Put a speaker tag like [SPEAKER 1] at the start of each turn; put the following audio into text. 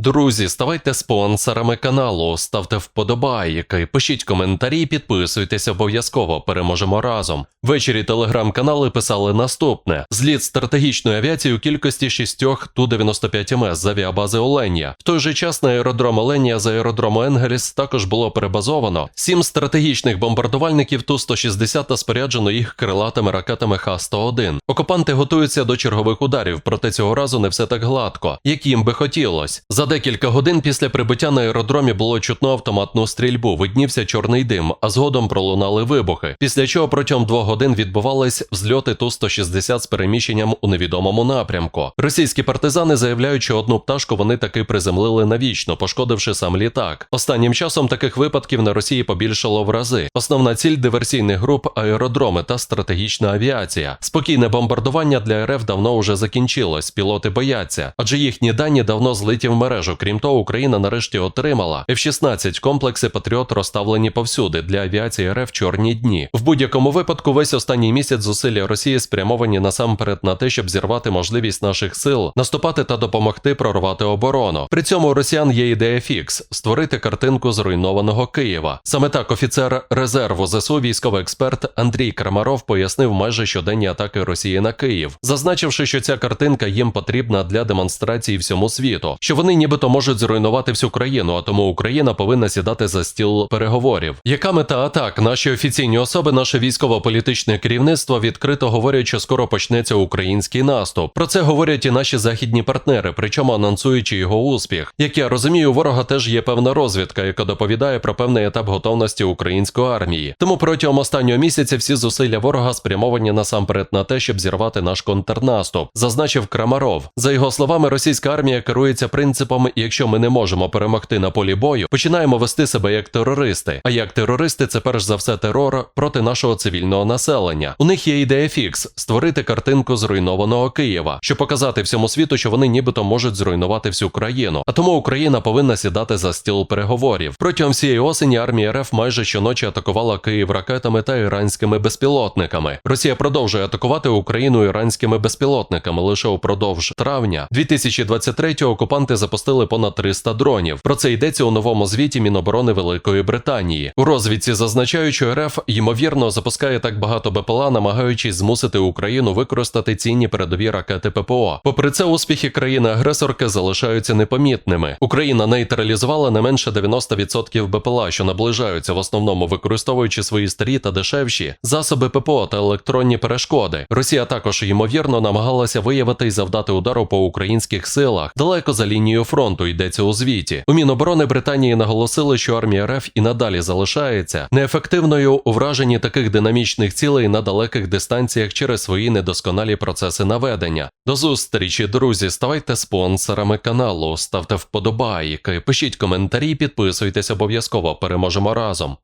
[SPEAKER 1] Друзі, ставайте спонсорами каналу, ставте вподобайки, пишіть коментарі, підписуйтесь обов'язково. Переможемо разом. Ввечері телеграм-канали писали наступне: зліт стратегічної авіації у кількості шістьох Ту-95 МС з авіабази Оленя. В той же час на аеродром Оленя з аеродрому Енгельс також було перебазовано сім стратегічних бомбардувальників Ту-160 та споряджено їх крилатими ракетами Х-101. Окупанти готуються до чергових ударів, проте цього разу не все так гладко, як їм би хотілось. За декілька годин після прибуття на аеродромі було чутно автоматну стрільбу, виднівся чорний дим, а згодом пролунали вибухи. Після чого протягом двох годин відбувались взльоти Ту-160 з переміщенням у невідомому напрямку. Російські партизани заявляють, що одну пташку вони таки приземлили навічно, пошкодивши сам літак. Останнім часом таких випадків на Росії побільшало в рази. Основна ціль диверсійних груп аеродроми та стратегічна авіація. Спокійне бомбардування для РФ давно уже закінчилось. Пілоти бояться, адже їхні дані давно злиті в мережу. Крім того, Україна нарешті отримала F-16 комплекси Патріот розставлені повсюди для авіації РФ чорні дні. В будь-якому випадку весь останній місяць зусилля Росії спрямовані насамперед на те, щоб зірвати можливість наших сил наступати та допомогти прорвати оборону. При цьому у росіян є ідея фікс створити картинку зруйнованого Києва. Саме так офіцер резерву ЗСУ, військовий експерт Андрій Крамаров пояснив майже щоденні атаки Росії на Київ, зазначивши, що ця картинка їм потрібна для демонстрації всьому світу, що вони нібито можуть зруйнувати всю країну, а тому Україна повинна сідати за стіл переговорів. Яка мета атак? Наші офіційні особи, наше військово-політичне керівництво відкрито говорять, що скоро почнеться український наступ. Про це говорять і наші західні партнери, причому анонсуючи його успіх. Як я розумію, у ворога теж є певна розвідка, яка доповідає про певний етап готовності української армії. Тому протягом останнього місяця всі зусилля ворога спрямовані насамперед на те, щоб зірвати наш контрнаступ, зазначив Крамаров. За його словами, російська армія керується принципом: якщо ми не можемо перемогти на полі бою, починаємо вести себе як терористи. А як терористи, це перш за все терор проти нашого цивільного населення. У них є ідея фікс створити картинку зруйнованого Києва, щоб показати всьому світу, що вони нібито можуть зруйнувати всю країну. А тому Україна повинна сідати за стіл переговорів. Протягом всієї осені армія РФ майже щоночі атакувала Київ ракетами та іранськими безпілотниками. Росія продовжує атакувати Україну іранськими безпілотниками. Лише упродовж травня 2023-го окупанти запустили понад 300 дронів. Про це йдеться у новому звіті Міноборони Великої Британії. У розвідці зазначають, що РФ ймовірно запускає так багато БПЛА, намагаючись змусити Україну використати цінні передові ракети ППО. Попри це, успіхи країни-агресорки залишаються непомітними. Україна нейтралізувала не менше 90% БПЛА, що наближаються в основному використовуючи свої старі та дешевші засоби ППО та електронні перешкоди. Росія також ймовірно намагалася виявити і завдати удару по українських силах далеко за лінією фронту. Йдеться у звіті. У Міноборони Британії наголосили, що армія РФ і надалі залишається неефективною у враженні таких динамічних цілей на далеких дистанціях через свої недосконалі процеси наведення. До зустрічі, друзі. Ставайте спонсорами каналу, ставте вподобайки, пишіть коментарі, підписуйтесь обов'язково. Переможемо разом.